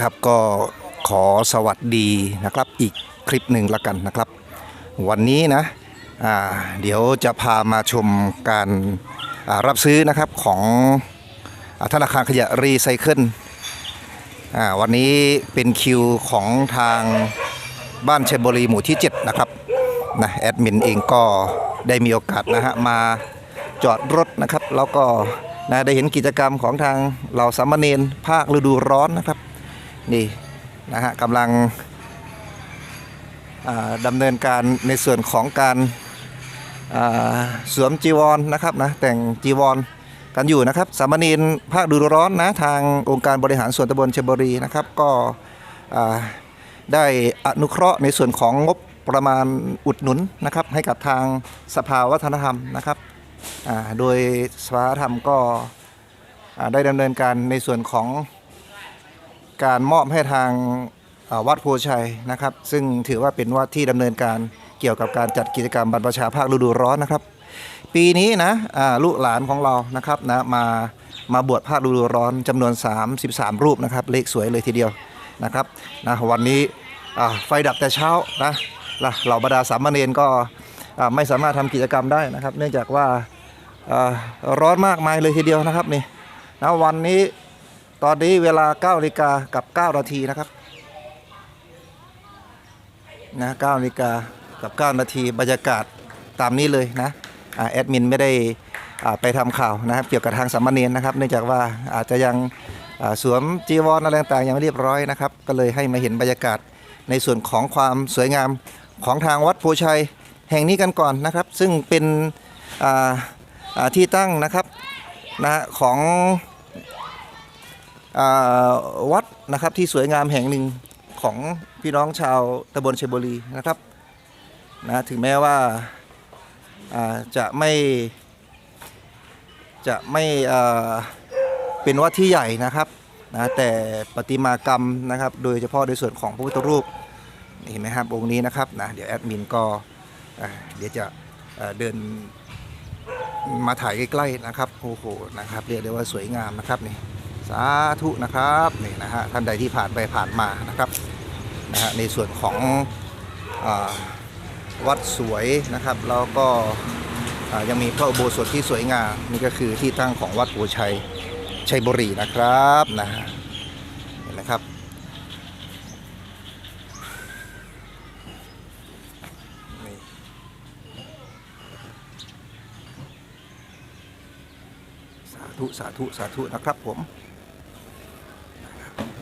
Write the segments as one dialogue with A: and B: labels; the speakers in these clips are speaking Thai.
A: ครับก็ขอสวัสดีนะครับอีกคลิปหนึ่งละกันนะครับ วันนี้นะเดี๋ยวจะพามาชมการรับซื้อนะครับของอธนาคารขยะรีไซเคิลวันนี้เป็นคิวของทางบ้านเชยบุรีหมู่ที่ 7 นะครับนะแอดมินเองก็ได้มีโอกาสนะฮะมาจอดรถนะครับ แล้วก็นะได้เห็นกิจกรรมของทางเหล่าสามเณรภาคฤดูร้อนนะครับ นี่นะฮะกำลังดำเนินการในส่วนของการสวมจีวรนะครับนะแต่งจีวรกันอยู่นะครับสามเณรภาคดูร้อนนะทางองค์การบริหารส่วนตำบลเชบรีนะครับก็ได้อนุเคราะห์ในส่วนของงบประมาณอุดหนุนนะครับให้กับทางสภาวัฒนธรรมนะครับโดยสภาวัฒนธรรมก็ได้ดำเนินการในส่วนของ การมอบให้ทางวัดโพชัยนะครับ ซึ่งถือว่าเป็นวัดที่ดำเนินการเกี่ยวกับการจัดกิจกรรมบรรพชาภาคฤดูร้อนนะครับ ปีนี้นะลูกหลานของเรานะครับนะมามาบวชภาคฤดูร้อนจำนวน 33 รูปนะครับ เลขสวยเลยทีเดียวนะครับนะวันนี้ไฟดับแต่เช้านะเหล่าบรรดาสามเณรก็ไม่สามารถทำกิจกรรมได้นะครับ เนื่องจากว่าร้อนมากมายเลยทีเดียวนะครับนี่นะวันนี้ ตอนนี้เวลา9นาฬิกากับ9นาทีนะครับนะ9นาฬิกากับ9นาทีบรรยากาศตามนี้เลยนะแอดมินไม่ได้ไปทำข่าวนะครับ เกี่ยวกับทางสามเณรนะครับ เนื่องจากว่าอาจจะยังสวมจีวรอะไรต่างๆยังไม่เรียบร้อยนะครับ ก็เลยให้มาเห็นบรรยากาศในส่วนของความสวยงามของทางวัดโพชัยแห่งนี้กันก่อนนะครับ ซึ่งเป็นที่ตั้งนะครับนะของ วัดนะครับที่สวยงามแห่งหนึ่งของพี่น้องชาวตำบลเชยบุรีนะครับนะถึงแม้ว่าาจะไม่จะไม่เป็นวัดที่ใหญ่นะครับนะแต่ประติมากรรมนะครับโดยเฉพาะในส่วนของพระพุทธรูปเห็นไหมครับองค์นี้นะครับนะเดี๋ยวแอดมินก็เดี๋ยวจะเเดินมาถ่ายใกล้ๆนะครับโอ้โหนะครับเรียกได้ว่าสวยงามนะครับนี่ สาธุนะครับนี่นะฮะท่านใดที่ผ่านไปผ่านมานะครับนะฮะในส่วนของอวัดสวยนะครับ แล้วก็ยังมีพระอุโบสถที่สวยงามนี่ก็คือที่ตั้งของวัดปูชัยชัยบุรีนะครับนะฮะเห็นไหมครับสาธุ สาธุ สาธุ นะครับผม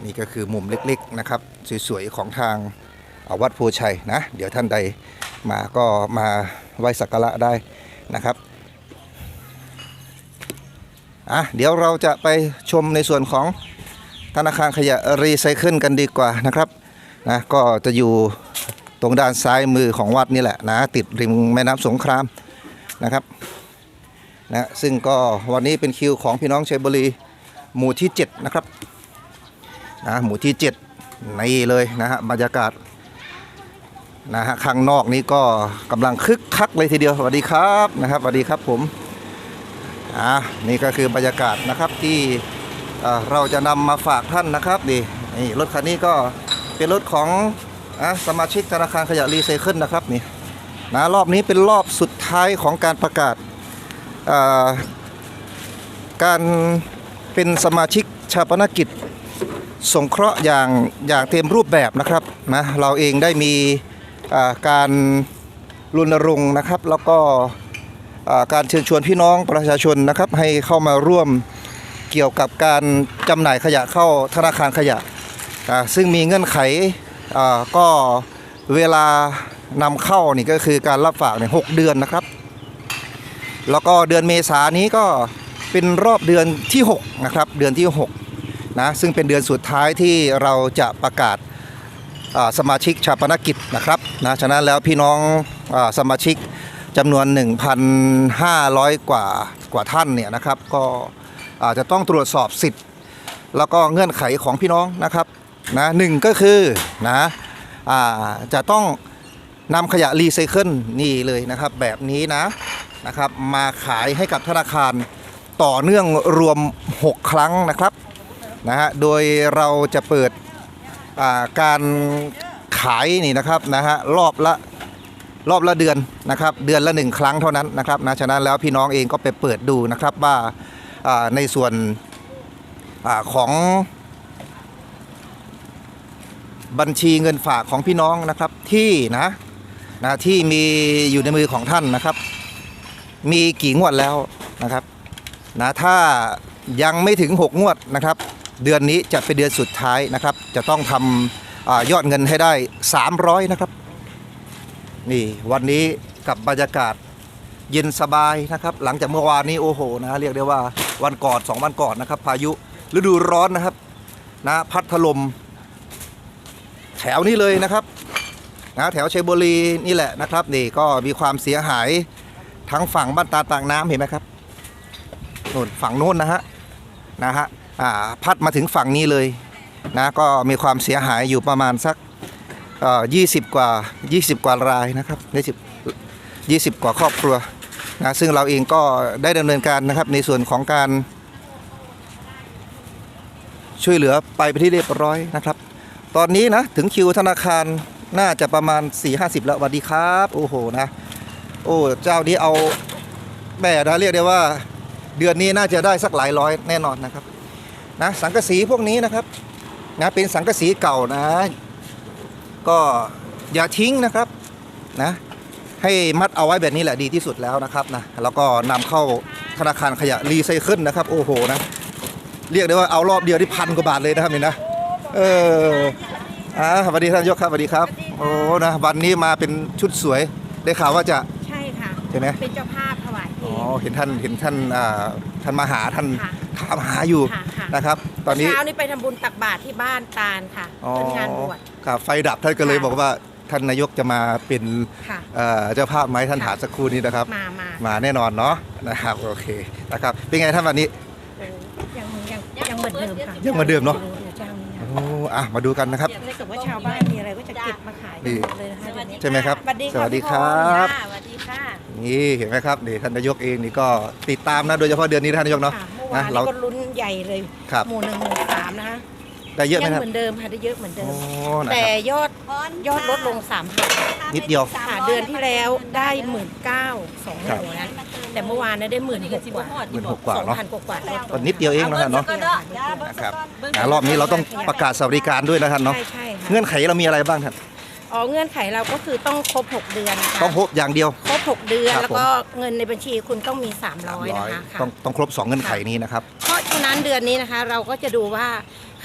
A: นี่ก็คือมุมเล็กๆนะครับสวยๆของทางวัดโพชัยนะเดี๋ยวท่านใดมาก็มาไหว้สักการะได้นะครับอะเดี๋ยวเราจะไปชมในส่วนของธนาคารขยะรีไซเคิลกันดีกว่านะครับนะก็จะอยู่ตรงด้านซ้ายมือของวัดนี่แหละนะติดริมแม่น้ำสงครามนะครับนะซึ่งก็วันนี้เป็นคิวของพี่น้องชัยบุรีหมู่ที่ 7 นะครับ นะหมู่ที่7นี่เลยนะฮะบรรยากาศนะฮะข้างนอกนี้ก็กำลังคึกคักเลยทีเดียวสวัสดีครับนะครับสวัสดีครับผมอ่านี่ก็คือบรรยากาศนะครับที่เราจะนำมาฝากท่านนะครับนี่นี่รถคันนี้ก็เป็นรถของอะสมาชิกธนาคารขยะรีไซเคิลนะครับนี่นะรอบนี้เป็นรอบสุดท้ายของการประกาศอ่อการเป็นสมาชิกชาปนกิจ สงเคราะห์อย่างอย่างเต็มรูปแบบนะครับนะเราเองได้มีการรณรงค์นะครับ แล้วก็การเชิญชวนพี่น้องประชาชนนะครับให้เข้ามาร่วมเกี่ยวกับการจำหน่ายขยะเข้าธนาคารขยะ ซึ่งมีเงื่อนไขก็เวลานำเข้านี่ก็คือการรับฝากเนี่ยหกเดือนนะครับ แล้วก็เดือนเมษายนนี้ก็เป็นรอบเดือนที่ 6 นะครับ เดือนที่ 6 นะซึ่งเป็นเดือนสุดท้ายที่เราจะประกาศสมาชิกชาปนกิจนะครับนะฉะนั้นแล้วพี่น้องอสมาชิกจำนวน 1,500 กว่ากว่าท่านเนี่ยนะครับก็อาจจะต้องตรวจสอบสิทธิ์ แล้วก็เงื่อนไขของพี่น้องนะครับนะหนึ่งก็คือนะอาจะต้องนำขยะรีไซเคิลนี่เลยนะครับแบบนี้นะนะครับมาขายให้กับธนาคารต่อเนื่องรวม 6 ครั้งนะครับ นะฮะโดยเราจะเปิดการขายนี่นะครับนะฮะรอบละรอบละเดือนนะครับเดือนละหนึ่งครั้งเท่านั้นนะครับนะฉะนั้นแล้วพี่น้องเองก็ไปเปิดดูนะครับว่าในส่วนอของบัญชีเงินฝากของพี่น้องนะครับที่นะนะที่มีอยู่ในมือของท่านนะครับ มีกี่งวดแล้วนะครับนะถ้ายังไม่ถึง 6 งวดนะครับ เดือนนี้จะเป็นเดือนสุดท้ายนะครับ จะต้องทำอยอดเงินให้ได้ 300 นะครับ นี่วันนี้กับบรรยากาศเย็นสบายนะครับ หลังจากเมื่อวานนี้โอ้โหนะเรียกได้ว่าวันก่อนสองวันก่อนนะครับ พายุฤดูร้อนนะครับนะพัดถล่มแถวนี้เลยนะครับนะแถวชัยบุรีนี่แหละนะครับนี่ก็มีความเสียหายทั้งฝั่งบ้านตาต่างน้ำเห็นไหมครับนู่นฝั่งโน้นนะฮะนะฮะ พัดมาถึงฝั่งนี้เลยนะก็มีความเสียหายอยู่ประมาณสักยี่สิบกว่า 20 กว่ารายนะครับในสิบยี่สิบกว่าครอบครัวนะซึ่งเราเองก็ได้ดำเนินการนะครับในส่วนของการ ช่วยเหลือไปไปที่เรียบร้อยนะครับ ตอนนี้นะถึงคิวธนาคารน่าจะประมาณ 4 50 แล้วสวัสดีครับ โอ้โหนะ โอ้เจ้านี้เอาแม่นะเรียกได้ว่า เดือนนี้น่าจะได้สักหลายร้อยแน่นอนนะครับ นะสังกะสีพวกนี้นะครับนะเป็นสังกะสีเก่านะ ก็อย่าทิ้งนะครับนะให้มัดเอาไว้แบบนี้แหละดีที่สุดแล้วนะครับนะแล้วก็นำเข้าธนาคารขยะรีไซเคิลนะครับ โอ้โหนะเรียกได้ว่าเอารอบเดียวที่พันกว่าบาทเลยนะครับนี่นะเอออ่าสวัสดีท่านนายกครับสวัสดีครับ โอ้นะวันนี้มาเป็นชุดสวยได้ข่าวว่าจะ
B: ใช่ค่ะ
A: ใช่ไหม
B: เป็นเจ้าภาพถวายเพล
A: อ๋องเห็นท่านเห็นท่านอ่าท่านมาหาท่าน
B: ค่ะ
A: ถามหาอยู่
B: ค่ะค่ะ
A: นะครับ ตอนนี้
B: เช้านี้ไปทำบุญตักบาตรที่บ้านตาลค่ะ
A: อ๋อ
B: เป็นงานบวช
A: ครับไฟดับท่านก็เลย
B: ค่ะ
A: บอกว่าท่านนายกจะมาเป็น
B: ค่ะ
A: เอ่อเจ้าภาพไหมท่านถามสักครู่นี้นะครับ
B: มามา
A: มาแน่นอนเนาะนะครับโอเคนะครับเป็นไงท่านวันนี้
B: ยังยังยังเหมือนเดิมค่ะ
A: ยังเหมือนเดิมเนอะ
B: เจ้านี้
A: โอ้อะมาดูกันนะครับ
B: ถ้าเกิดว่าชาวบ้านมีอะไรก็จะเก็บมาขาย
A: นี่
B: หมดเลยนะคะเดี๋ยวนี้
A: ใช่ไหมครับ
B: สวัสดี
A: สวัสดี
B: ค่ะ
A: ครับ
B: พี่พรสวัสดีค่ะ
A: นี่เห็นไหมครับนี่ท่านนายกเองนี่ก็ติดตามนะโดยเฉพาะเดือนนี้ท่านนายกเนาะ
B: ค่ะเมื่ อวา
A: นะ
B: น
A: เรา
B: นี้ก็ลุ้นใหญ่เลย
A: ครับ
B: หมู่หนึ่งหมู่สามนะคะ
A: ได้เยอะไหม
B: ยัง
A: ครับ
B: เหมือนเดิมค่ะได้เยอะเหมือนเดิ
A: โอ้
B: ม
A: นะ
B: แต่
A: ครับ
B: ยอดยอดลดลงสามพัน
A: นิดเดียว
B: ค่ะเดือนที่แล้วได้หมื่นเก้าสองหมู่นั้นแต่เมื่อวานเนี่ยได้หมื่นหกกว่า
A: หมื่นหกกว่า
B: สอง
A: เนาะ
B: พันกว่าๆลดล
A: ก็
B: ง
A: นิดเดียวเองนะท่านเนาะนะครับอะรอบนี้เราต้องประกาศสวัสดิการด้วยนะท่านเนาะ
B: ใช่ใช่ค่ะ
A: เงื่อนไขเรามีอะไรบ้างท่าน
B: อ๋อเงื่อนไขเราก็คือต้องครบ 6 เดือนนะคะ
A: ต้องพบอย่างเดียว
B: ครบ 6 เดือน
A: ครับ
B: แล้วก็เงินในบัญชีคุณต้องมี 300 นะคะ
A: ต้องต้องครบสองเงื่อนไขนี้นะครับ
B: เพราะฉะนั้นเดือนนี้นะคะ เราก็จะดูว่า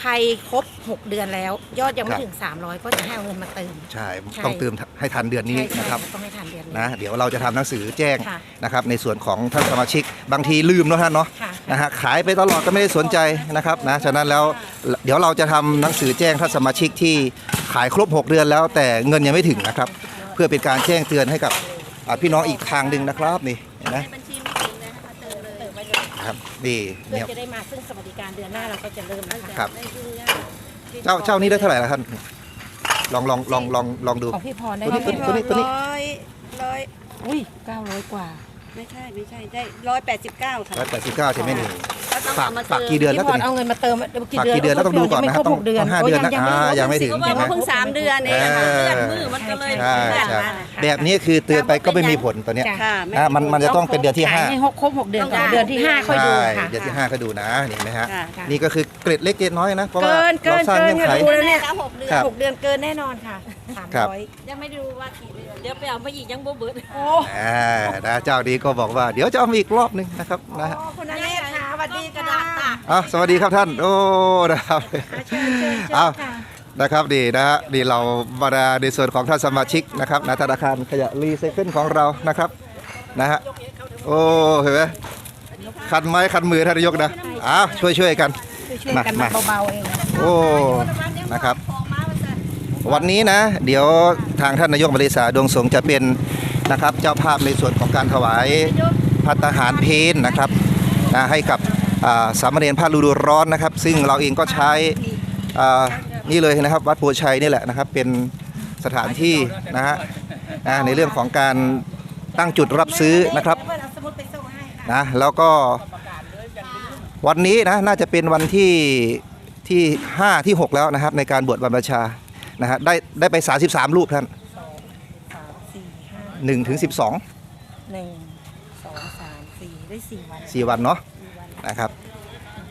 B: ใครครบ 6 เดือนแล้ว ยอดยังไม่
A: ครับ
B: ถึง 300 ก็จะให้เอาเงินมาเติม
A: ใช่
B: ใช่
A: ต้องเติมให้ทันเดือนนี้
B: ใช่ใช่
A: นะครับ
B: ต้องให้ทันเดือนนี้
A: นะ เดี๋ยวเราจะทำหนังสือแจ้ง
B: ค่ะ
A: นะครับ ในส่วนของท่านสมาชิก บางทีลืมเนาะท่านเนาะ
B: ค่ะ
A: นะฮะ ขายไปตลอดก็ไม่ได้สนใจนะครับนะ ฉะนั้นแล้ว เดี๋ยวเราจะทำหนังสือแจ้งท่านสมาชิกที่ ขายครบ 6 เดือนแล้วแต่เงินยังไม่ถึงนะครับ เพื่อเป็นการแจ้งเตือนให้กับอ่าพี่น้องอีกทางหนึ่งนะครับนี่เห็นไหม
B: บัญชีไม่ถึงนะคะมาเติมเลยเติมไปเลย
A: ครับนี่
B: เพื่อ
A: เนี่ย
B: จะได้มาซึ่งสวัสดิการเดือนหน้าเราก็จะเริ่มนะคะ
A: ครับเจ้าเจ้านี้ได้เท่าไหร่ละท่านลองลองลองลองลองดู
B: ของพี่พรได้
A: ตัวนี้
B: เท่าไหร่
A: ตัวนี้ตัวนี้
C: ร้อยร้อย
B: อุ้ยเก้าร้อยกว่า
C: ไม่ใช่ไม่ใช่ได้ร้อยแปดสิบเก้าค่ะ
A: ร้อยแปดสิบเก้าใช่ไหมนี่
C: แล้ว ต้อง
A: ฝาก
C: เอามา
A: ฝาก
C: เติม
A: กี่เดือนแล้ว
B: พี่พ
A: ตัว
B: ร
A: นี้
B: เอาเงินมาเติมกี่
A: ฝาก
B: เดือน
A: กี่เดือนแล้วต้องดูก่อนนะครับ
B: ยังไม่ครบหกเดือน
A: ต้องห้าเดือนนะ
B: โย
A: อ่ายังไม่ถึง
C: เพราะว่าเขาเพิ่งสามเดือนเองค่ะ
A: เออ
C: เดือนมือมันก็เลย
A: ใช่
C: เดือน
A: ใช่
C: มา
A: แบบนี้คือเตือนไปก็ไม่มีผลตัวเนี้ย
B: จ้ะ
C: ค่ะ
A: นะมันมันจะต้องเป็นเดือนที่ห้า
B: ให้ครบหกเดือนก่อน
C: ต้อง
B: เดือนที่ห้าค่อยดู
A: ใช่
B: ค่ะ
A: เดือนที่ห้าก็ดูนะนี่เห็นไหมฮะ
C: ค่ะ
B: ค่ะ
A: นี่ก็คือเกร็ดเล็กเกร็ดน้อยนะ เพราะว่า
B: เกินเกิ
A: เรา
B: น
A: สร้าง
B: เกิน
A: เงื่อนไข
B: ค่ะดูแล้วเนี่ย
C: แล้วหกเดือน
A: ครับ
B: หกเดือนเกินแน่นอนค่ะสาม
A: ครับ
B: ร้อย
C: ยังไม่รู้ว่ากี่เดือนเดี๋ยวไปเอามาอีกยังบ่เบิด
B: โอ้
A: อ่านะเจ้านี้ก็บอกว่าเดี๋ยวจะเอามาอีกรอบหนึงนะครับนะฮะ
B: คุณอเนศค่ะสวัสดี
C: กระ
B: ค่ะ
C: ดาษตาก
A: อะสวัสดีครับท่าน โอ้นะครับ
B: เชิญเชิญเชิญ
A: เอา
B: ค่ะ
A: นะครับดีนะฮะดีเราบรรดาในส่วนของท่านสมาชิกนะครับนะธนาคารขยะรีไซเคิลของเรานะครับนะฮะโอ้เห็นไหมคันไม้คันมือท่านนายกนะอ้าวช่วยช่วยๆกัน
B: ช่วยๆกัน
A: มา
B: เบาๆเองนะ
A: โอ้นะครับ วันนี้นะ เดี๋ยวทางท่านนายกบริษาดวงสงฆ์จะเป็นนะครับ เจ้าภาพในส่วนของการถวายพัตตาหารเพนนะครับนะให้กับอ่า สามเณรพระฤดูร้อนนะครับ ซึ่งเราเองก็ใช้อ่านี่เลยนะครับ วัดปูชัยนี่แหละนะครับ เป็นสถานที่นะฮะนะในเรื่องของการตั้งจุดรับซื้อนะครับ
B: เพื่อนเอาสมุดไปส่งให้ค่ะ
A: นะแล้วก็วันนี้นะน่าจะเป็นวันที่ที่ที่ 5 ที่ 6 แล้วนะครับ ในการบวชบรรพชานะฮะได้ได้ไป 33 รูปท่าน
B: สองสามสี่ห้า
A: 1ถึง12
B: หนึ่งสองสามสี่ได้สี่วัน
A: 4 วันเนาะ
B: สี่วั น
A: นะครับ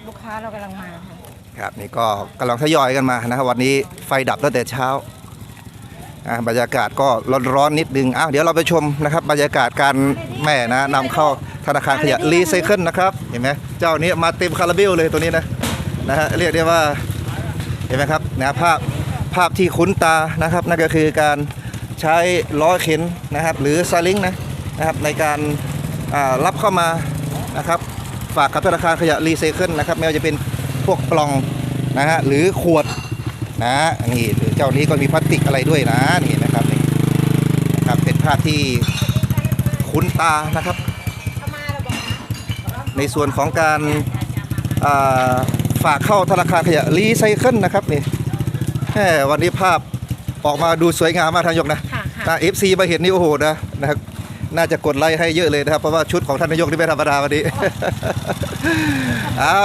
B: ลูกค้าเรากำลังมาค่ะ
A: ครับนี่ก็กำลังทยอยกันมานะครับวันนี้ไฟดับตั้งแต่เช้าอะบรรยากาศก็ร้อนๆนิดนึงอ้าวเดี๋ยวเราไปชมนะครับบรรยากาศการแม่นะนำเข้าธนาคารขยะรีไซเคิลนะครับเห็นไหมเจ้านี้มาเต็มคาราเบลเลยตัวนี้นะนะฮะเรียกได้ว่าเห็นไหมครับนะภาพภาพที่คุ้นตานะครับนั่นก็คือการใช้ล้อเข็นนะครับหรือซาลิงนะนะครับในการอ่ารับเข้ามานะครับ ฝากกับธนาคารขยะรีไซเคิลนะครับไม่ว่าจะเป็นพวกกล่องนะฮะหรือขวดนะนี่หรือเจ้านี้ก็มีพลาสติกอะไรด้วยนะนี่นะครับนี่นะครับเป็นภาพที่คุ้นตานะครับ ในส่วนของการอ่าฝากเข้าธนาคารขยะรีไซเคิลนะครับนี่แหมวันนี้ภาพออกมาดูสวยงามมากท่านนายกนะ
B: ค่ะค่ะ
A: ถ้าเอฟซีมาเห็นนี่โอ้โหนะนะครับ น่าจะกดไลค์ให้เยอะเลยนะครับ เพราะว่าชุดของท่านนายกนี่ไม่ธรรมดาวันนี้เอา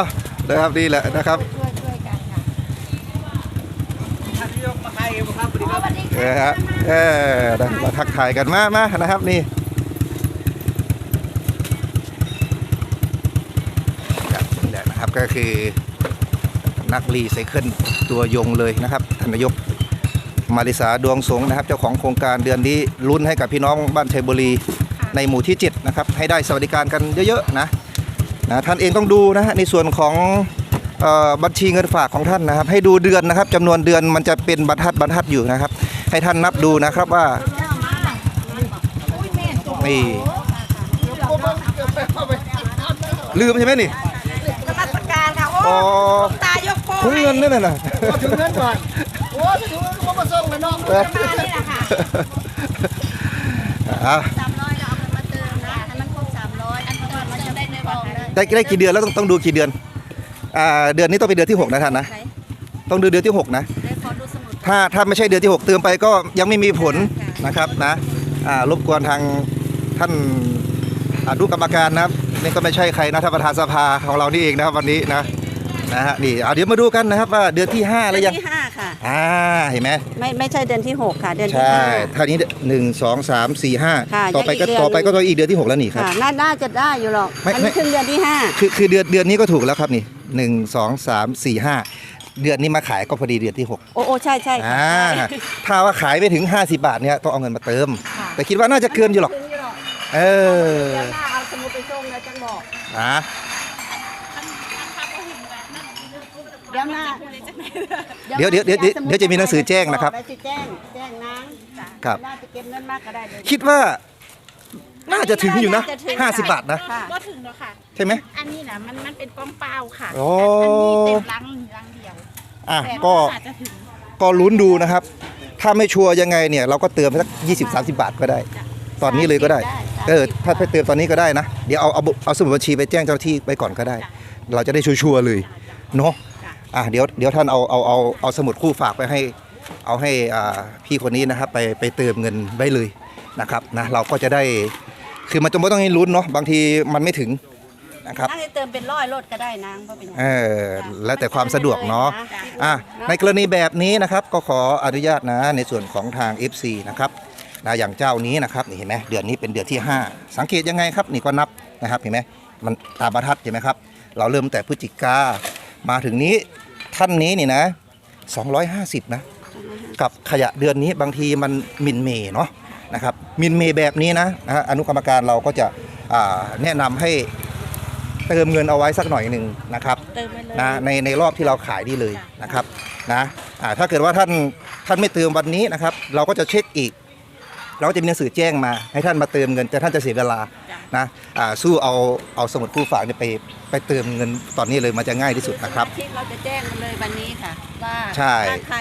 A: นะครับนี่แหละนะครับ
B: ช่วยช่วยกันค่ะ
A: เออฮะเออนะมาทักทายกันมามานะครับนี่ครับนี่แหละนะครับก็คือนักรีไซเคิลตัวยงเลยนะครับท่านนายก มาริสาดวงสงฆ์นะครับ เจ้าของโครงการเดือนนี้ลุ้นให้กับพี่น้องบ้านชัยบุรีในหมู่ที่7นะครับให้ได้สวัสดิการกันเยอะๆนะนะท่านเองต้องดูนะฮะในส่วนของเออบัญชีเงินฝากของท่านนะครับ ให้ดูเดือนนะครับจำนวนเดือนมันจะเป็นบรรทัดบรรทัดอยู่นะครับ ให้ท่านนับดูนะครับว่านี่ลืมใช่ไหมนี่
B: นมัสการค่ะโอ้
A: อ๋อ
B: ตายกโป้
A: ถุงเงินนั่นน่ะนะ
D: ถึงเงินก่อน โอ้ยถึงเงินก็มาส่ง เลยน้อง
A: เออ
B: มานี่แหละค่ะ
A: อะ
C: สามร้อยเราเอาเงินมาเติมนะให้มันครบสามร้อยอันก่อนมันจะได้ในบอกได้
A: ได้ได้กี่เดือนแล้วต้องต้องดูกี่เดือนอ่าเดือนนี้ต้องเป็นเดือนที่6นะท่านนะ
C: ไหน
A: ต้องดูเดือนที่6นะ
C: ได้ขอดูสมุด
A: ถ้าถ้าไม่ใช่เดือนที่ 6 เติมไปก็ยังไม่มีผลนะครับนะอ่ารบกวนทางท่านอนุกรรมการนะครับนี่ก็ไม่ใช่ใครนะท่านประธานสภาของเรานี่เองนะครับวันนี้นะ นะฮะนี่เอาเดี๋ยวมาดูกันนะครับว่าเดือนที่5แล้ว
C: เดื
A: ยั
C: องนที่ห้าค่ะ
A: อ่าเห็นไหม
C: ไม่ไม่ใช่เดือนที่หกค่ะ เดือนที่
A: ใช่
C: ห้า
A: ท่านี้หนึ่งสองสามสี่ห้า
C: ค่ะ
A: ต่อไปก็
C: ยังอีกเดือน
A: ต่อไปก็ต้องอีกเดือนที่หกแล้วนี่ครับ
C: ค่ะน่าน่าจะได้อยู่หรอก
A: ไม่
C: อัน
A: ไม่
C: นี้ขึ้นเดือนที่ห้า
A: คือคือเดือนเดือนนี้ก็ถูกแล้วครับนี่หนึ่งสองสามสี่ห้าเดือนนี้มาขายก็พอดีเดือนที่หก
C: โอ้โอ้ใช่ใช่ค่ะ
A: อ่าถ้าว่าขายไม่ถึง 50 บาทเนี่ยต้องเอาเงินมาเติม
B: ค่ะ
A: แต่คิดว่าน่าจะเกินอยู่หรอก
C: ถึงอยู่หรอก
A: เออ
C: เดือนหน้าเอาสมุดไปส่งแล้วจังบอก
A: นะ
C: เดี๋ยวหน้า
A: เดี๋ยวเดี๋ยวเดี๋ยวเดี๋ยวเดี๋ยวจะมีหนังสือแจ้งนะครับ
C: แล้วจะแจ้งแจ้งนาง
A: ครับ
C: น่าจะเก็บเงินมากก็ได้เลย
A: คิดว่าน่าจะถึงอยู่นะา
C: จถึง
A: 50 บาทนะ
C: ค่ะ
B: ก็ถึงแล้วค่ะ
A: ใช่ไหม
B: อันนี้นะมันมันเป็นกล้องเปล่าค่ะ
A: โอ้
B: อันนี้เต็มลังลังเดียว
A: อะ
B: แต่
A: ก็
B: อาจจะถึง
A: ก็ลุ้นดูนะครับ ถ้าไม่ชัวร์ยังไงเนี่ย เราก็เติมไปสัก20 30 บาทก็ได้ ตอนนี้เลยก็ได้ เออ ถ้าไปเติมตอนนี้ก็ได้นะ เดี๋ยวเอาเอาเอาสมุดบัญชีไปแจ้งเจ้าหน้าที่ไปก่อนก็ได้ เราจะได้ชัวร์ๆเลย เนาะ อะเดี๋ยวเดี๋ยวท่านเอาเอาเอาเอาสมุดคู่ฝากไปให้เอาให้อ่าพี่คนนี้นะครับไปไปเติมเงินไว้เลยนะครับนะเราก็จะได้คือมันจะไม่ต้องให้ลุ้นเนาะบางทีมันไม่ถึงนะครับ
C: น่าจะเติมเป็นร้อยรถก็ได้นางเพราะเป็นอย่าง
A: เออแล้วแต่ความสะดวกเนาะอะในกรณีแบบนี้นะครับก็ขออนุญาตนะในส่วนของทาง FC นะครับนะอย่างเจ้านี้นะครับนี่เห็นไหมเดือนนี้เป็นเดือนที่ 5 สังเกตยังไงครับนี่ก็นับนะครับเห็นไหมมันตามบรรทัดเห็นไหมครับ เราเริ่มแต่พฤศจิกามาถึงนี้ ท่านนี้นี่นะ 250 นะ กับขยะเดือนนี้บางทีมันมินเมย์เนาะนะครับมินเมย์แบบนี้นะนะฮะอนุกรรมการเราก็จะอ่าแนะนำให้เติมเงินเอาไว้สักหน่อยหนึ่งนะครับ
C: เติมไปเลย
A: นะในในรอบที่เราขายนี่เลยนะครับนะอ่าถ้าเกิดว่าท่านท่านไม่เติมวันนี้นะครับ เราก็จะเช็คอีก เราก็จะมีหนังสือแจ้งมาให้ท่านมาเติมเงินแต่ท่านจะเสียเวลา นะอ่าสู้เอาเอาสมุดคู่ฝากเนี่ยไปไปเติมเงินตอนนี้เลยมันจะง่ายที่สุดนะครับ
C: ที่เราจะแจ้งกันเลยวันนี้ค่ะว่า
A: ใช่
C: ถ้าใคร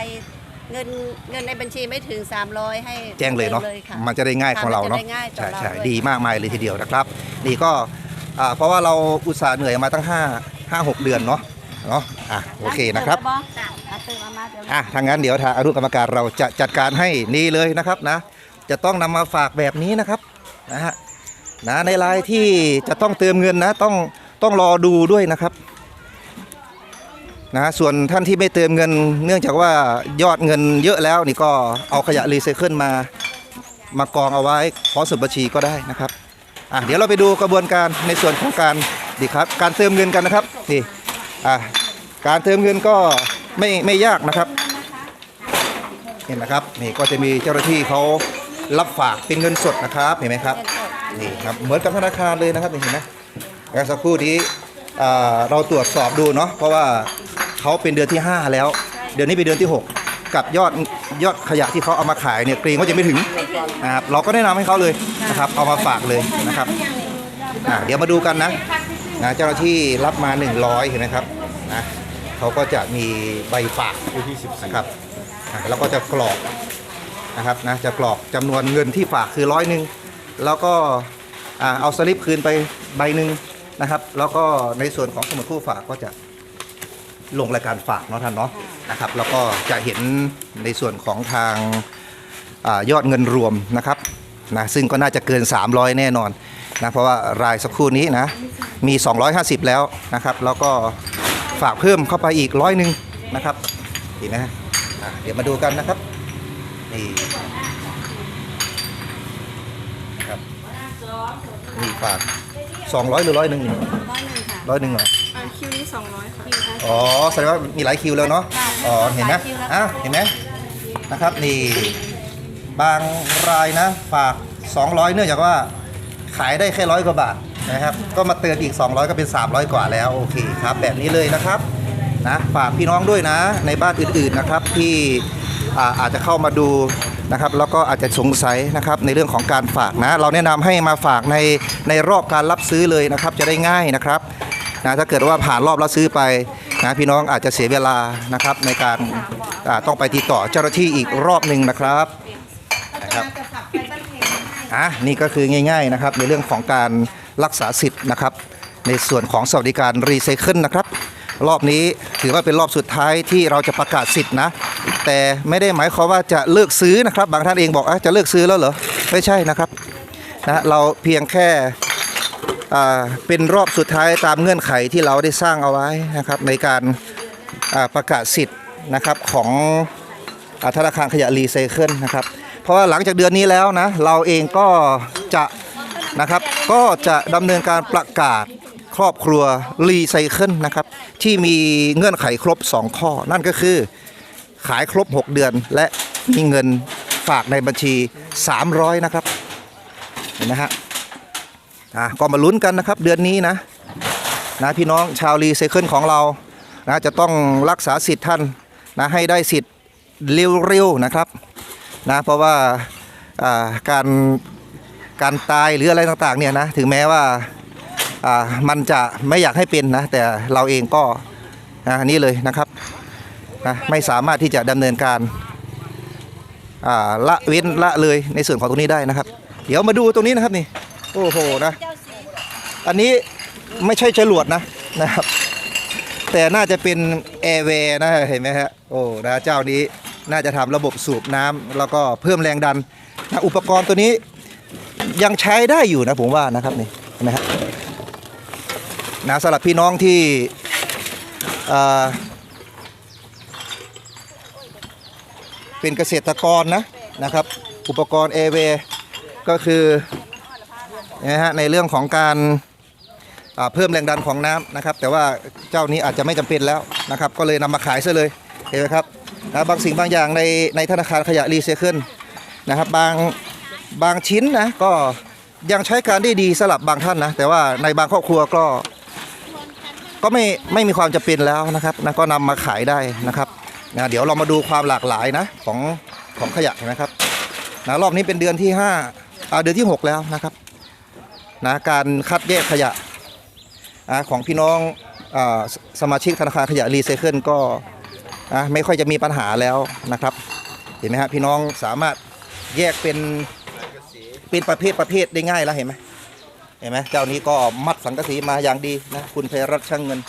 C: เงินเงินในบัญชีไม่ถึง 300 ให้
A: แจ้งเลยเนาะ
C: ติค่
A: มันจะได้ง่ายของเราเนาะ
C: มัจได้ง่ยต่อ
A: ใช่
C: เรา
A: ใช่
C: วย
A: ดีมากมายเลยทีเดียวนะครับ นี่ก็อ่าเพราะว่าเราอุตส่าห์เหนื่อยมาตั้ง 5 5 6 เดือนเนาะเนาะอะโอเคนะครับ
C: เติมแล้วจ้ะเอาเติมเอามาเดี๋ยว
A: อะทางนั้นเดี๋ยวทางอนุกรรมการเราจะจัดการให้นี่เลยนะครับนะ จะต้องนำมาฝากแบบนี้นะครับนะฮะ นะในรายที่จะต้องเติมเงินนะต้องต้องรอดูด้วยนะครับนะส่วนท่านที่ไม่เติมเงิน เนื่องจากว่ายอดเงินเยอะแล้วนี่ก็เอาขยะรีไซเคิลมามากองเอาไว้พร้อมสมุดบัญชีก็ได้นะครับอะเดี๋ยวเราไปดูกระบวนการในส่วนของการดีครับการเติมเงินกันนะครับนี่อะการเติมเงินก็ไม่ไม่ยากนะครับเห็นไหมครับนี่ก็จะมีเจ้าหน้าที่เขารับฝากเป็นเงินสดนะครับเห็นไหมครับ นี่ครับเหมือนกับธนาคารเลยนะครับนี่เห็นไหมแล้วสักครู่นี้อ่าเราตรวจสอบดูเนาะเพราะว่าเขาเป็นเดือนที่ 5 แล้ว เดือนนี้เป็นเดือนที่ 6 กับยอดยอดขยะที่เขาเอามาขายเนี่ยเกรงว่าจะไม่ถึงนะครับเราก็แนะนำให้เขาเลยนะครับ เอามาฝากเลยนะครับอ่าเดี๋ยวมาดูกันนะนะเจ้าหน้าที่รับมา 100 เห็นไหมครับนะเขาก็จะมีใบฝากนะครับอะแล้วก็จะกรอกนะครับนะจะกรอกจำนวนเงินที่ฝากคือร้อยหนึ่ง แล้วก็อ่าเอาสลิปคืนไปใบหนึ่งนะครับ แล้วก็ในส่วนของสมุดคู่ฝากก็จะลงรายการฝากเนาะท่านเนาะนะครับ แล้วก็จะเห็นในส่วนของทางอายอดเงินรวมนะครับนะซึ่งก็น่าจะเกิน 300 แน่นอนนะเพราะว่ารายสักครู่นี้นะมี 250 แล้วนะครับ แล้วก็ฝากเพิ่มเข้าไปอีกร้อยหนึ่งนะครับเห็นไหมฮะอะเดี๋ยวมาดูกันนะครับนี่ครับ นี่ฝาก200หรือร้อยหนึ่งนี่
C: ร้อยหนึ่งค่ะ
A: ร้อยหนึ่งเหรอ
C: อ่าคิวนี้สองร้อยค่ะคิวค่ะ
A: อ๋อแสดงว่ามีหลายคิวแล้วเนาะอ๋อเห็นไหม
C: หลายคิวแล้ว
A: อ้าวเห็นไหมนะครับนี่บางรายนะฝาก 200 เนื่องจากว่าขายได้แค่ร้อยกว่าบาทนะครับ ก็มาเติมอีก 200 ก็เป็น 300 กว่าแล้วโอเคครับ แบบนี้เลยนะครับนะฝากพี่น้องด้วยนะ ในบ้านอื่นๆนะครับที่อ่าอาจจะเข้ามาดู นะครับแล้วก็อาจจะสงสัยนะครับในเรื่องของการฝากนะ เราแนะนำให้มาฝากในในรอบการรับซื้อเลยนะครับ จะได้ง่ายนะครับนะถ้าเกิดว่าผ่านรอบแล้วซื้อไปนะพี่น้องอาจจะเสียเวลานะครับในการต้องไปติดต่อเจ้าหน้าที่อีกรอบหนึ่งนะครับนะครับอะนี่ก็คือง่าย ๆนะครับ ในเรื่องของการรักษาสิทธิ์นะครับ ในส่วนของสวัสดิการรีไซเคิลนะครับ รอบนี้ถือว่าเป็นรอบสุดท้ายที่เราจะประกาศสิทธิ์นะ แต่ไม่ได้หมายความว่าจะเลิกซื้อนะครับ บางท่านเองบอกอจะเลิกซื้อแล้วเหรอไม่ใช่นะครับนะเราเพียงแค่เป็นรอบสุดท้ายตามเงื่อนไขที่เราได้สร้างเอาไว้นะครับ ในการประกาศสิทธิ์นะครับของอธนาคารขยะรีไซเคิลนะครับ เพราะว่าหลังจากเดือนนี้แล้วนะเราเองก็จะนะครับก็จะดำเนินการประกาศครอบครัวรีไซเคิลนะครับที่มีเงื่อนไขครบ 2 ข้อนั่นก็คือ ขายครบ 6 เดือน และมีเงินฝากในบัญชี 300 นะครับ เห็นไหมฮะอะก็มาลุ้นกันนะครับเดือนนี้นะนะพี่น้องชาวรีไซเคิลของเรานะจะต้องรักษาสิทธิ์ท่านนะให้ได้สิทธิ์เร็วๆนะครับนะเพราะว่าการการตายหรืออะไรต่างๆเนี่ยนะถึงแม้ว่ามันจะไม่อยากให้เป็นนะแต่เราเองก็นี่เลยนะครับ นะไม่สามารถที่จะดำเนินการาละเว้นละเลยในส่วนของตรงนี้ได้นะครับ เดี๋ยวมาดูตรงนี้นะครับนี่โอ้โหนะอันนี้ไม่ใช่จรวดนะนะครับ แต่น่าจะเป็นแอร์เวย์นะเห็นไหมฮะโอ้นะเจ้านี้น่าจะทำระบบสูบน้ำแล้วก็เพิ่มแรงดันนะอุปกรณ์ตัวนี้ยังใช้ได้อยู่นะผมว่านะครับนี่เห็นไหมฮะนะสำหรับพี่น้องที่ เป็นเกษตรกรนะนะครับ อุปกรณ์แอเวก็คือนะฮะในเรื่องของการเพิ่มแรงดันของน้ำนะครับ แต่ว่าเจ้านี้อาจจะไม่จำเป็นแล้วนะครับ ก็เลยนำมาขายซะเลยเห็นไหมครับนะบางสิ่งบางอย่างในในธนาคารขยะรีไซเคิลนะครับบางบางชิ้นนะก็ยังใช้การได้ดีสลับบางท่านนะแต่ว่าในบางครอบครัวก็ ก็ไม่ไม่มีความจำเป็นแล้วนะครับนะก็นำมาขายได้นะครับ นะเดี๋ยวเรามาดูความหลากหลายนะของของขยะนะครับนะรอบนี้เป็นเดือนที่ห้าอ่าเดือนที่หกแล้วนะครับนะการคัดแยกขยะอ่าของพี่น้องอสมาชิกธนาคารขยะรีไซเคิลก็อ่าไม่ค่อยจะมีปัญหาแล้วนะครับ เห็นไหมฮะพี่น้องสามารถแยกเป็นเป็นประเภทประเภทได้ง่ายแล้วเห็นไหมเห็นไหมเจ้านี้ก็มัดสังกะสีมาอย่างดีนะคุณเพรัตช่างเงิน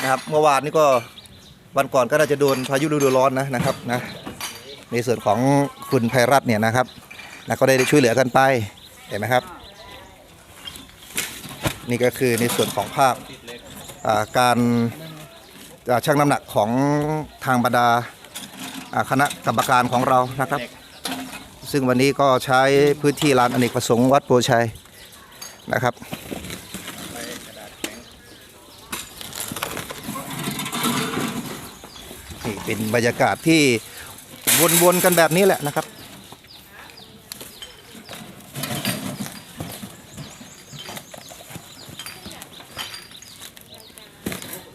A: นะครับ เมื่อวานนี้ก็ วันก่อนก็น่าจะโดนพายุฤดูร้อนนะนะครับนะในส่วนของคุณไพรัตน์เนี่ยนะครับนะก็ได้ช่วยเหลือกันไปเห็นไหมครับ นี่ก็คือในส่วนของภาพาการาชั่งน้ำหนักของทางบรรดาคณะกรรมการของเรานะครับ ซึ่งวันนี้ก็ใช้พื้นที่ลานอเนกประสงค์วัดโพชัยนะครับ เป็นบรรยากาศที่วนๆกันแบบนี้แหละนะครับ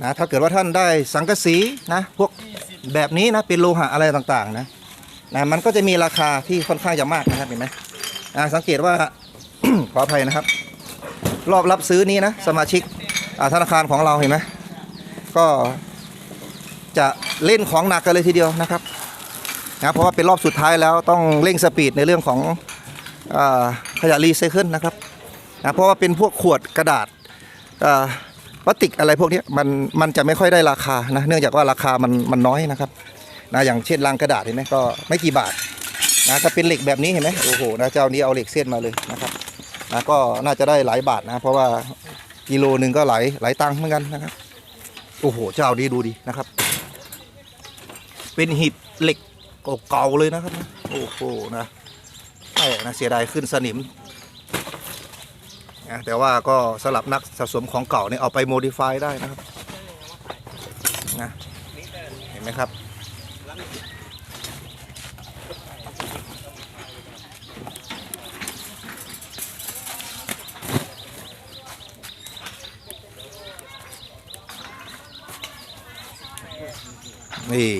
A: นะถ้าเกิดว่าท่านได้สังกะสีนะพวกแบบนี้นะเป็นโลหะอะไรต่างๆนะนะมันก็จะมีราคาที่ค่อนข้างจะมากนะครับเห็นไหมอ่าสังเกตว่า ขออภัยนะครับ รอบรับซื้อนี้นะสมาชิกธนาคารของเราเห็นไหมก็ จะเล่นของหนักกันเลยทีเดียวนะครับนะเพราะว่าเป็นรอบสุดท้ายแล้วต้องเร่งสปีดในเรื่องของอขยะรีไซเคิลนะครับนะเพราะว่าเป็นพวกขวดกระดาษพลาสติกอะไรพวกนี้มันมันจะไม่ค่อยได้ราคานะเนื่องจากว่าราคามันมันน้อยนะครับนะอย่างเช่นลังกระดาษเห็นไหมก็ไม่กี่บาทนะถ้าเป็นเหล็กแบบนี้เห็นไหมโอ้โหนะเจ้านี้เอาเหล็กเส้นมาเลยนะครับนะก็น่าจะได้หลายบาทนะเพราะว่ากิโลหนึ่งก็หลายหลายตังค์เหมือนกันนะครับโอ้โหเจ้านี้ดูดีนะครับ เป็นหิดเหล็กเก่าๆเลยนะครับนะโอ้โหนะแหม่นะเสียดายขึ้นสนิมนะแต่ว่าก็สำหรับนักสะสมของเก่าเนี่ยเอาไปโมดิฟายได้นะครับนะเห็นไหมครับนี่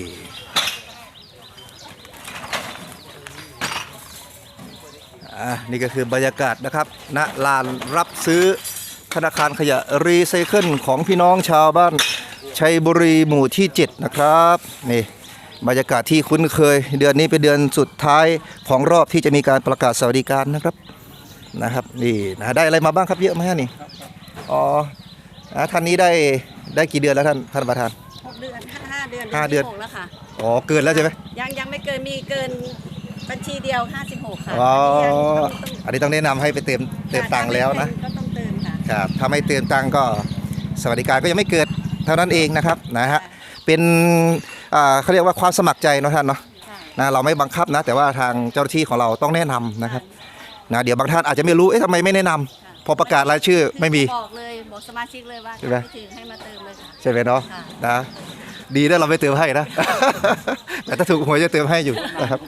A: อะ นี่ก็คือบรรยากาศนะครับณลานรับซื้อธนาคารขยะรีไซเคิลของพี่น้องชาวบ้านชัยบุรีหมู่ที่ 7 นะครับนี่บรรยากาศที่คุ้นเคย เดือนนี้เป็นเดือนสุดท้ายของรอบที่จะมีการประกาศสวัสดิการนะครับนะครับนี่นะได้อะไรมาบ้างครับเยอะไหมฮะนี่อ๋ออะท่านนี้ได้ได้กี่เดือนแล้วท่านท่านประธาน
C: หกเดือนห้าเดือน
A: ห้าเดือน
C: ที่หกแล้วค่ะ
A: อ๋อเกินแล้วใช่ไหม
C: ยังยังไม่เกินมีเกิน บัญชีเดียว 56 ค่ะ
A: อ๋อ
C: ยังต้อง
A: อันนี้ต้องแนะนำให้ไปเติมเติมตังค์แล้วนะ
C: ก็ต้องเติมค่ะ
A: ครับถ้าไม่เติมตังค์ก็สวัสดิการก็ยังไม่เกิดเท่านั้นเองนะครับนะฮะเป็นอ่าเขาเรียกว่าความสมัครใจเนาะท่านเนาะ
C: ใช่
A: นะเราไม่บังคับนะ แต่ว่าทางเจ้าหน้าที่ของเราต้องแนะนำนะครับนะเดี๋ยวบางท่านอาจจะไม่รู้เอ๊ะทำไมไม่แนะนำพอประกาศรายชื่อไม่มี
C: บอกเลยบอกสมาชิกเลยว่า
A: ใช่ไหม
C: ถ้าไม่ถึงให้มาเติมเลยค่ะ
A: ใช่ไหมเนาะ
C: ค่ะ
A: นะดีนะเราไม่เติมให้นะ แต่ถ้าถูกหวยจะเติมให้อยู่นะครับ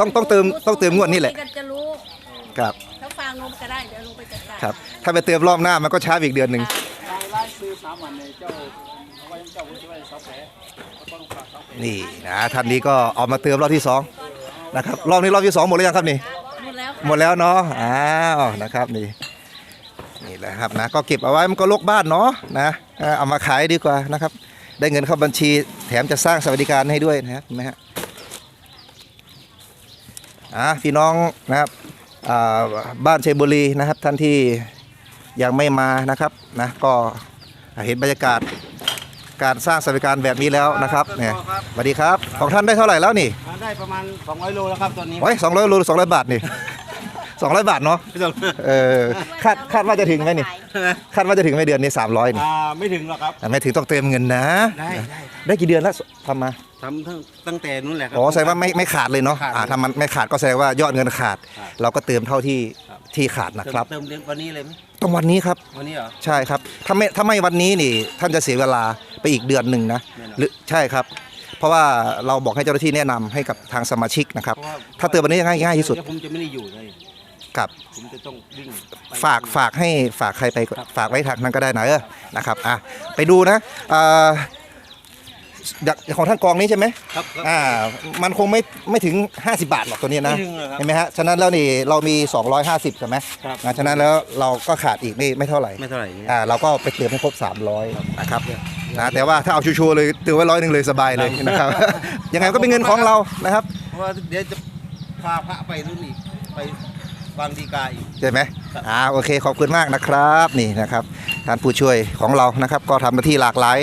A: ต้องต้องเติมต้องเติมงวดนี่แหละ
C: ก็จะรู้
A: ครับ
C: ถ้าฟังลงก็ได้เดี๋ยวลงไปจัดการ
A: ครับ ถ้าไปเติมรอบหน้ามันก็ช้าไปอีกเดือนหนึ่ง
D: ไล่ซื้อสามวันในเจ้าเอาไว้เจ้าคุณช่วยซับแผลต้องฝากซับแผล
A: นี่นะท่านนี้ก็เอามาเติมรอบที่สองนะครับรอบนี้รอบที่สองหมดหรือยังครับนี่
C: หมดแล้ว
A: หมดแล้วเนาะ อ้าวนะครับนี่นี่แหละครับนะก็เก็บเอาไว้มันก็ลกบ้านเนาะนะเออเอามาขายดีกว่านะครับ ได้เงินเข้าบัญชี แถมจะสร้างสวัสดิการให้ด้วยนะครับเห็นไหมฮะอะพี่น้องนะครับอ่าบ้านชัยบุรีนะครับ ท่านที่ยังไม่มานะครับนะก็เห็นบรรยากาศการสร้างสวัสดิการแบบนี้แล้วนะครับเนี่ยสวัสดีครับของท่านได้เท่าไหร่แล้วนี่
D: ได้ประมาณ 200 โลแล้วครับตอนนี้
A: โอ้ยสองร้อยรูสองร้อยบาทนี่ สองร้อยบาทเนาะเออคาดคาดว่าจะถึงไหมนี่คาดว่าจะถึงไหมเดือนนี้สามร้อยนี่
D: อ่าไม่ถึงหรอกครับ
A: แต่ไม่ถึงต้องเติมเงินนะ
D: ได้ได้
A: ได้กี่เดือนแล้วทำมา
D: ทำตั้งตั้งแต่นู้นแหละครั
A: อ๋อแสดงว่าไม่ไม่ขาดเลยเนาะ
D: ขาด
A: อ่าถ้ามันไม่ขาดก็แสดงว่ายอดเงินขาด
D: ครับ
A: เราก็เติมเท่าที่
D: ครับ
A: ที่ขาดนะครับ
D: เติมเดือนวันนี้เลยไหม
A: ต้องวันนี้ครับ
D: วันนี้เหรอ
A: ใช่ครับ ถ้าไม่ถ้าไม่วันนี้นี่ ท่านจะเสียเวลาไปอีกเดือนหนึ่งนะ
D: แน่นอน
A: หรือใช่ครับ เพราะว่าเราบอกให้เจ้าหน้าที่แนะนำให้กับทางสมาชิกนะครับ
D: เพราะว่า
A: ถ้าเติมวันนี้ง่ายง่ายที่สุด
D: เยวผมจะไม่ได้อยู่เลย
A: กับ
D: ผมจะต้องวิ่งไป
A: ฝากฝากให้ฝากใครไป
D: ครับ
A: ฝากไว้ทางนั้นก็ได้นะเออนะครับอะไปดูนะอ่าอยากของท่านกองนี้ใช่ไหม
D: ครับครับ
A: อ่ามันคงไม่ไม่ถึง 50 บาทหรอกตัวนี้นะ
D: ไม่ถึงหรอกครับ
A: เห็นไหมฮะฉะนั้นแล้วนี่เรามี 250ใช่ไหม
D: ครับ
A: นะฉะนั้นแล้วเราก็ขาดอีกไม่ไม่เท่าไหร่
D: ไม่เท่าไหร่เนี่ย
A: อ่าเราก็ไปเติมให้ครบ 300นะครับนะแต่ว่าถ้าเอาชัวร์ๆเลยเติมไว้ร้อยหนึ่งเลยสบายเลย
D: ครับ
A: นะครับ ยังไงก็เป็นเงินของเรานะครับ
D: เพราะว่าเดี๋ยวจะพาพระไปนู่นอีกไป บางดีกาอีก
A: ใช่ไหมอ่าโอเคขอบคุณมากนะครับนี่นะครับท่านผู้ช่วยของเรานะครับ ก็ทำหน้าที่หลากหลาย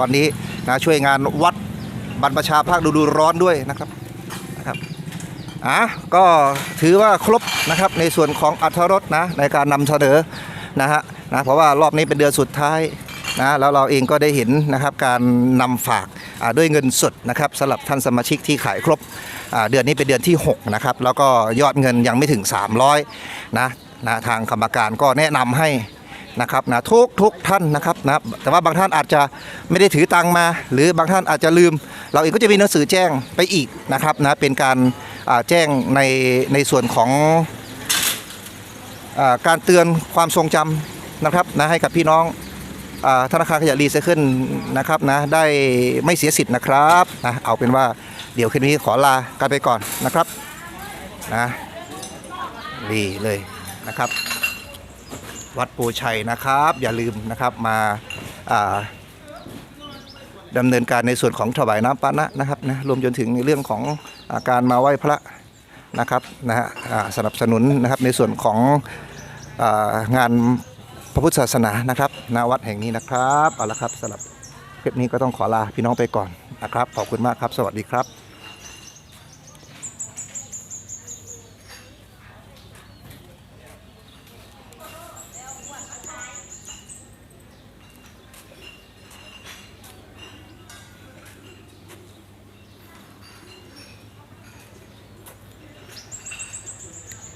A: วันนี้นะช่วยงานวัดบรรพชาภาคดูดูร้อนด้วยนะครับนะครับอะก็ถือว่าครบนะครับในส่วนของอัธรสนะในการนำเสนอนะฮะนะเพราะว่ารอบนี้เป็นเดือนสุดท้ายนะแล้วเราเองก็ได้เห็นนะครับการนำฝากอ่า ด้วยเงินสดนะครับสำหรับท่านสมาชิกที่ขายครบเดือนนี้เป็นเดือนที่6นะครับแล้วก็ยอดเงินยังไม่ถึง 300นะนะทางกรรมการก็แนะนำให้นะครับนะทุกทุกท่านนะครับนะแต่ว่าบางท่านอาจจะไม่ได้ถือตังมา หรือบางท่านอาจจะลืม เราเองก็จะมีหนังสือแจ้งไปอีกนะครับนะเป็นการแจ้งในในส่วนของอการเตือนความทรงจำนะครับนะให้กับพี่น้อง ธนาคารขยะรีไซเคิลนะครับนะได้ไม่เสียสิทธิ์นะครับนะเอาเป็นว่าเดี๋ยวคืนนี้ขอลากันไปก่อนนะครับนะนี่เลยนะครับ วัดปูชัยนะครับ อย่าลืมนะครับมาอ่าดำเนินการในส่วนของถวายน้ำปานะนะครับนะรวมจนถึงในเรื่องของอาการมาไหว้พระนะครับนะฮะสนับสนุนนะครับในส่วนของอางาน ระพุทธศาสนานะครับณวัดแห่งนี้นะครับเอาละครับสำหรับคลิปนี้ก็ต้องขอลาพี่น้องไปก่อนนะครับขอบคุณมากครับ สวัสดีครับ